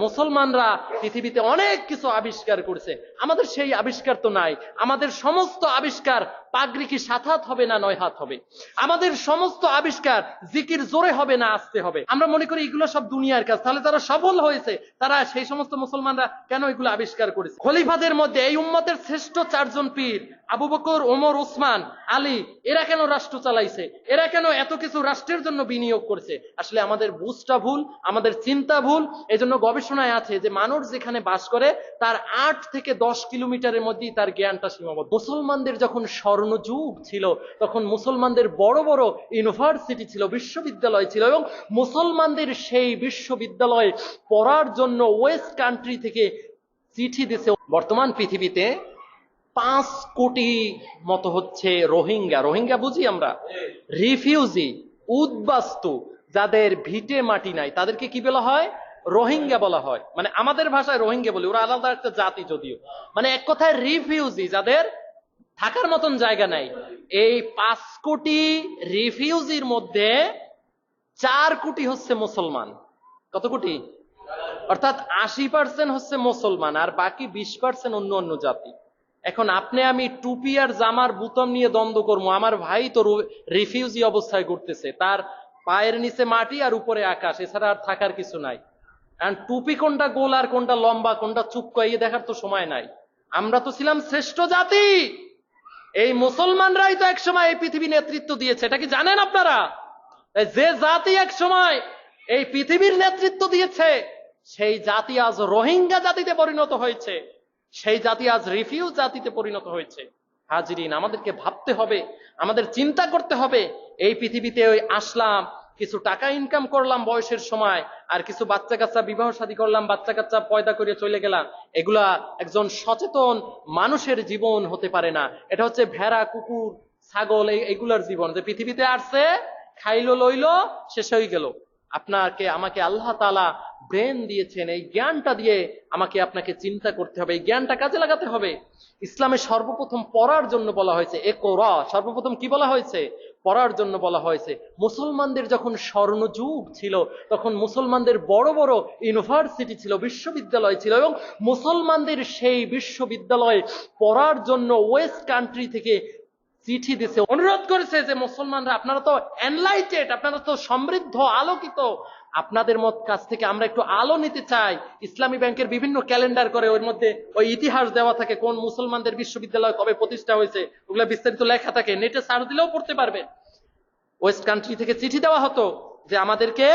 মুসলমানরা পৃথিবীতে অনেক কিছু আবিষ্কার করছে। আমাদের সেই আবিষ্কার তো নাই। আমাদের সমস্ত আবিষ্কার পাগড়ি কি সাত হাত হবে না নয় হাত হবে? আমাদের সমস্ত আবিষ্কার জিকির জোরে হবে না আসতে হবে। আমরা মনে করি এগুলো সব দুনিয়ার কাজ। তাহলে তারা সফল হয়েছে, তারা সেই সমস্ত মুসলমানরা কেন এগুলো আবিষ্কার করেছে? খলিফাদের মধ্যে এই উম্মতের শ্রেষ্ঠ চারজন পীর, আবু বকর, ওমর, ওসমান, আলী, এরা কেন রাষ্ট্র চালাইছে? এরা কেন এত কিছু রাষ্ট্রের জন্য বিনিয়োগ করছে? আসলে আমাদের বুঝটা ভুল, আমাদের চিন্তা ভুল। এজন্য গবেষণায় আছে যে মানুষ যেখানে বাস করে, তার আট থেকে দশ কিলোমিটারের মধ্যেই তার জ্ঞানটা সীমাবদ্ধ। মুসলমানদের যখন স্বর্ণযুগ ছিল, তখন মুসলমানদের বড় বড় ইউনিভার্সিটি ছিল, বিশ্ববিদ্যালয় ছিল এবং মুসলমানদের সেই বিশ্ববিদ্যালয়ে পড়ার জন্য ওয়েস্ট কান্ট্রি থেকে চিঠি দিছে। বর্তমান পৃথিবীতে পাঁচ কোটি মতো হচ্ছে রোহিঙ্গা। রোহিঙ্গা বুঝি আমরা? রিফিউজি, উদ্বাস্তু, যাদের ভিটে মাটি নাই, তাদেরকে কি বলা হয়? রোহিঙ্গা বলা হয়। মানে আমাদের ভাষায় রোহিঙ্গা বলি, ওরা আলাদা একটা জাতি যদিও। মানে এক কথায় রিফিউজি, যাদের থাকার মতন জায়গা নাই। এই পাঁচ কোটি রিফিউজির মধ্যে চার কোটি হচ্ছে মুসলমান। কত কোটি? অর্থাৎ আশি পার্সেন্ট হচ্ছে মুসলমান আর বাকি বিশ পার্সেন্ট অন্য অন্য জাতি। এখন আপনি আমি টুপি আর জামার বুতম নিয়ে দ্বন্দ্ব করব। আমার ভাই তো রিফিউজি অবস্থায় ঘুরতেছে। তার পায়ের নিচে মাটি আর উপরে আকাশ। এছাড়া আর থাকার কিছু নাই। কারণ টুপি কোনটা গোল আর কোনটা লম্বা, কোনটা চুপ কইয়ে দেখার তো সময় নাই। আমরা তো ছিলাম শ্রেষ্ঠ জাতি! এই মুসলমানরাই তো একসময় এই পৃথিবী নেতৃত্ব দিয়েছে, এটা কি জানেন আপনারা? যে জাতি এক সময় এই পৃথিবীর নেতৃত্ব দিয়েছে, সেই জাতি আজ রোহিঙ্গা জাতিতে পরিণত হয়েছে, সেই জাতি আজ রিফিউ জাতিতে পরিণত হয়েছে। হাজিরিন, আমাদেরকে ভাবতে হবে, আমাদের চিন্তা করতে হবে, এই পৃথিবীতে ওই আসলাম কিছু টাকা ইনকাম করলাম বয়সের সময়, আর কিছু বাচ্চা কাচ্চা বিবাহ শাদী করলাম বাচ্চা কাচ্চা পয়দা করে চলে গেলাম, এগুলা একজন সচেতন মানুষের জীবন হতে পারে না। এটা হচ্ছে ভেড়া, কুকুর, ছাগল এগুলার জীবন যে পৃথিবীতে আসছে, খাইলো, লইলো, শেষ হয়ে গেল। আপনাকে, আমাকে আল্লাহ তালা ব্রেন দিয়েছেন, এই জ্ঞানটা দিয়ে আমাকে আপনাকে চিন্তা করতে হবে, এই জ্ঞানটা কাজে লাগাতে হবে। ইসলামে সর্বপ্রথম পড়ার জন্য বলা হয়েছে, এ কোরা সর্বপ্রথম কি বলা হয়েছে? পড়ার জন্য বলা হয়েছে, মুসলমানদের যখন স্বর্ণযুগ ছিল, তখন মুসলমানদের বড় বড় ইউনিভার্সিটি ছিল, বিশ্ববিদ্যালয় ছিল এবং মুসলমানদের সেই বিশ্ববিদ্যালয় পড়ার জন্য ওয়েস্ট কান্ট্রি থেকে চিঠি দিছে। অনুরোধ করেছে যে, মুসলমানরা, আপনারা তো এনলাইটেড আপনারা তো সমৃদ্ধ, আলোকিত আপনাদের মত কাছ থেকে আমরা একটু আলো নিতে চাই। ইসলামী ব্যাংকের বিভিন্ন ক্যালেন্ডার করে ওর মধ্যে ওই ইতিহাস দেওয়া থাকে, কোন মুসলমানদের বিশ্ববিদ্যালয় কবে প্রতিষ্ঠা হয়েছে, ওগুলো বিস্তারিত লেখা থাকে। নেটে সার্চ দিলেও পড়তে পারবেন ওয়েস্ট কান্ট্রি থেকে চিঠি দেওয়া হতো যে, আমাদেরকে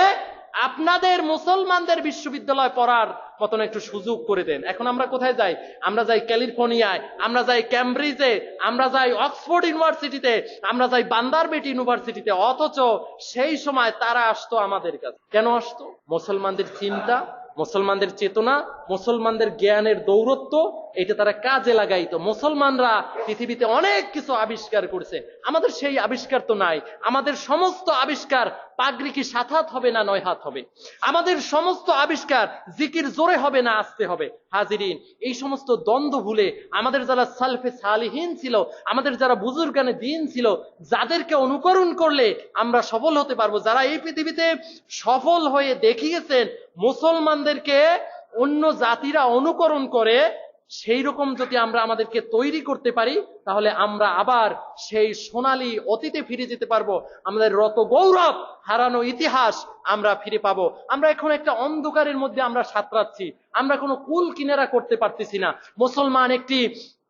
আপনাদের মুসলমানদের বিশ্ববিদ্যালয় পড়ার মতন একটু সুযোগ করে দেন। এখন আমরা কোথায় যাই? আমরা যাই ক্যালিফোর্নিয়ায়, আমরা যাই ক্যামব্রিজে, আমরা যাই অক্সফোর্ড ইউনিভার্সিটিতে, আমরা যাই বান্দারবেট ইউনিভার্সিটিতে, অথচ সেই সময় তারা আসতো আমাদের কাছে। কেন আসতো? মুসলমানদের চিন্তা, মুসলমানদের চেতনা, মুসলমানদের জ্ঞানের দৌরত্ব এটা তারা কাজে লাগাইতো। মুসলমানরা পৃথিবীতে অনেক কিছু আবিষ্কার করছে। আমাদের সেই আবিষ্কার তো নাই। আমাদের সমস্ত আবিষ্কার পাগড়ি কি সাত হাত হবে না নয় হাত হবে? আমাদের সমস্ত আবিষ্কার জিকির জোরে হবে না আসতে হবে? হাজিরিন, এই সমস্ত দ্বন্দ্ব ভুলে আমাদের যারা সালফে সালিহীন ছিল, আমাদের যারা বুজুর্গানে দিন ছিল, যাদেরকে অনুকরণ করলে আমরা সফল হতে পারব। যারা এই পৃথিবীতে সফল হয়ে দেখিয়েছেন, মুসলমানদেরকে অন্য জাতিরা অনুকরণ করে সেই রকম যদি আমরা আমাদেরকে তৈরি করতে পারি, তাহলে আমরা আবার সেই সোনালী অতীতে ফিরে যেতে পারব। আমাদের রত গৌরব, হারানো ইতিহাস আমরা ফিরে পাবো। আমরা এখন একটা অন্ধকারের মধ্যে আমরা সাঁতরাচ্ছি। আমরা কোনো কুল কিনারা করতে পারতেছি না। মুসলমান একটি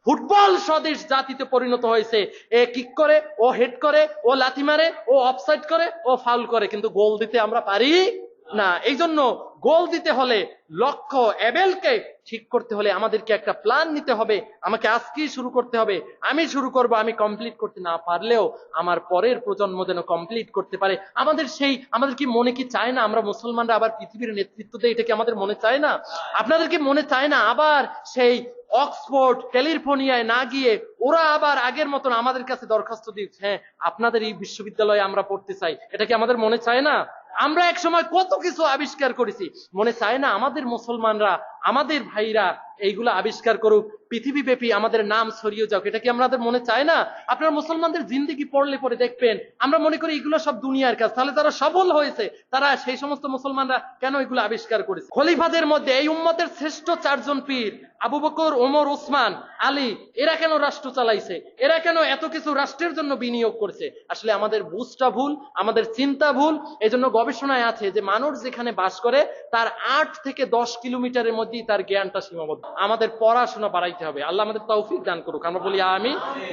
ফুটবল স্বদেশ জাতিতে পরিণত হয়েছে। এ কিক করে, ও হেড করে, ও লাথি মারে, ও অফসাইড করে, ও ফাউল করে। কিন্তু গোল দিতে আমরা পারি না। এই জন্য গোল দিতে হলে লক্ষ্য এবেলকে ঠিক করতে হলে আমাদেরকে একটা প্ল্যান নিতে হবে। আমাকে আজকেই শুরু করতে হবে। আমি শুরু করব, আমি কমপ্লিট করতে না পারলেও আমার পরের প্রজন্ম যেন কমপ্লিট করতে পারে। আমাদের সেই, আমাদের কি মনে কি চায় না? আমরা মুসলমানরা আবার পৃথিবীর নেতৃত্ব দেয়, এটা কি আমাদের মনে চায় না? আপনাদের কি মনে চায় না? আবার সেই অক্সফোর্ড, ক্যালিফোর্নিয়ায় না গিয়ে ওরা আবার আগের মতন আমাদের কাছে দরখাস্ত দিচ্ছে হ্যাঁ আপনাদের এই বিশ্ববিদ্যালয়ে আমরা পড়তে চাই। এটা কি আমাদের মনে চায় না? আমরা এক সময় কত কিছু আবিষ্কার করেছি। মনে চায় না আমাদের মুসলমানরা আমাদের ভাইরা এইগুলো আবিষ্কার করুক, পৃথিবীব্যাপী আমাদের নাম ছড়িয়ে যাক, এটা কি আমাদের মনে চায় না? আপনার মুসলমানদের জিন্দিগি পড়লে পরে দেখবেন, আমরা মনে করি এগুলো সব দুনিয়ার কাজ, তাহলে তারা সফল হয়েছে, তারা সেই সমস্ত মুসলমানরা কেন এগুলো আবিষ্কার করেছে? খলিফাদের মধ্যে এই উম্মতের শ্রেষ্ঠ চারজন পীর, আবু বকর, ওমর, ওসমান, আলী, এরা কেন রাষ্ট্র চালাইছে? এরা কেন এত কিছু রাষ্ট্রের জন্য বিনিয়োগ করছে? আসলে আমাদের বুঝটা ভুল, আমাদের চিন্তা ভুল, এজন্য গবেষণায় আছে যে মানুষ যেখানে বাস করে, তার আট থেকে দশ কিলোমিটারের মধ্যেই তার জ্ঞানটা সীমাবদ্ধ। আমাদের পড়াশোনা বাড়াইতে হবে। আল্লাহ আমাদের তৌফিক দান করুক। আমরা বলি আমি